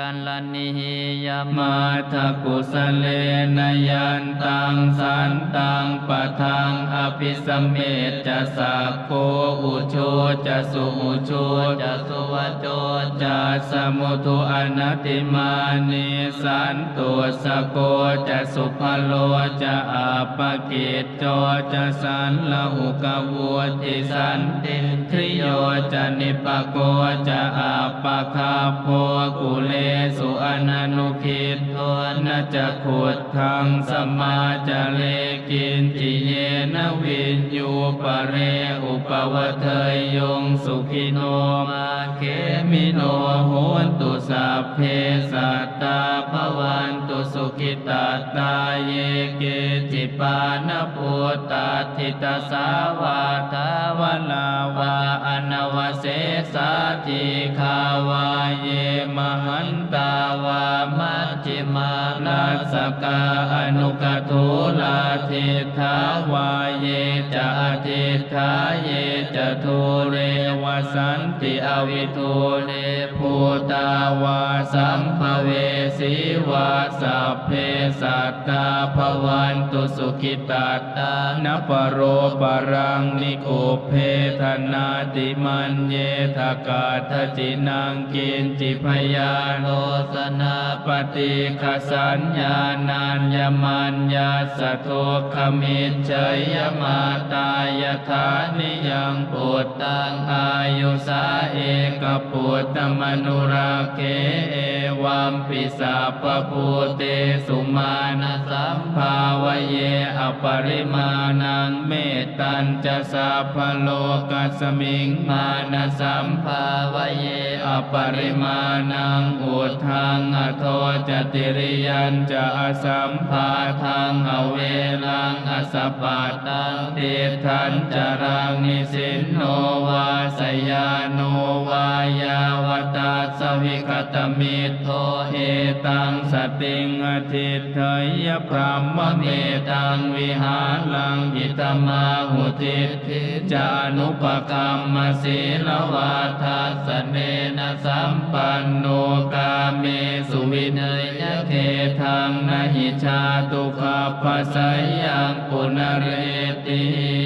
กัลนิยามามาทกุสเลนยันตังสันตังปะทังอภิสมเมตจะสักโกอุโชจะสุอุโชจะจะสุวโจจะสมุทุอนัติมานิสันตุสโกจะสุภโลจะอาปกิจโจจะสันละหุกวัติสันติทริ จะนิปโกจะอาปะคาโพกุเลสุอนันุคิดโทนะจะขุดทางสมมาจะเลกินจิเยนวินยูปะเรอุปวเทยยงสุขิโนมาเขมิโนโหนตุสัพเพสัตตาภวัน สุขิตาตาเยเกจิปานปุตตาทิตาสาวาทาวลาวาอนวเสสาธิคาวาเยมหันตาวามัจจิมาลัสกาอนุกทุลาทิทาวาเยจะอทิทาเยจะทุเรวสันติอวิทูเนภูตาวาสัมภเว สีวาสัพเพสัตตาภวันตุสุขิตาตานปโรปรังนิโกเพธนาติมันเยทกาทจินังกินจิพยาโนสนาปฏิคสัญญานัญญมัญญาสโทคมิจเฉยมาตายธานิยังปุตตังอายุสาเอกปุตตมนุราเกเอวัมปิสาปปูเตสุมาณสัมภาวเยอปริมาณังเมตตัญจะสัพพโลกัสมิงมานะสัมภาวเยอปริมาณังอุทังอโทจติริยันจะอสัมภาทังอเวลังอสปาตังเตทันจรังนิสินโนวาสยาโนวายาวา สวิคตมิโทเอตังสติงอทิตเถยพรหมเมตังวิหารังอิตมาหุติทิจานุปกรรมศีลวาทัสเนนะสัมปันโนกาเมสุวินัยเขทังนหิชาตุขปัสสยังปุณเรติ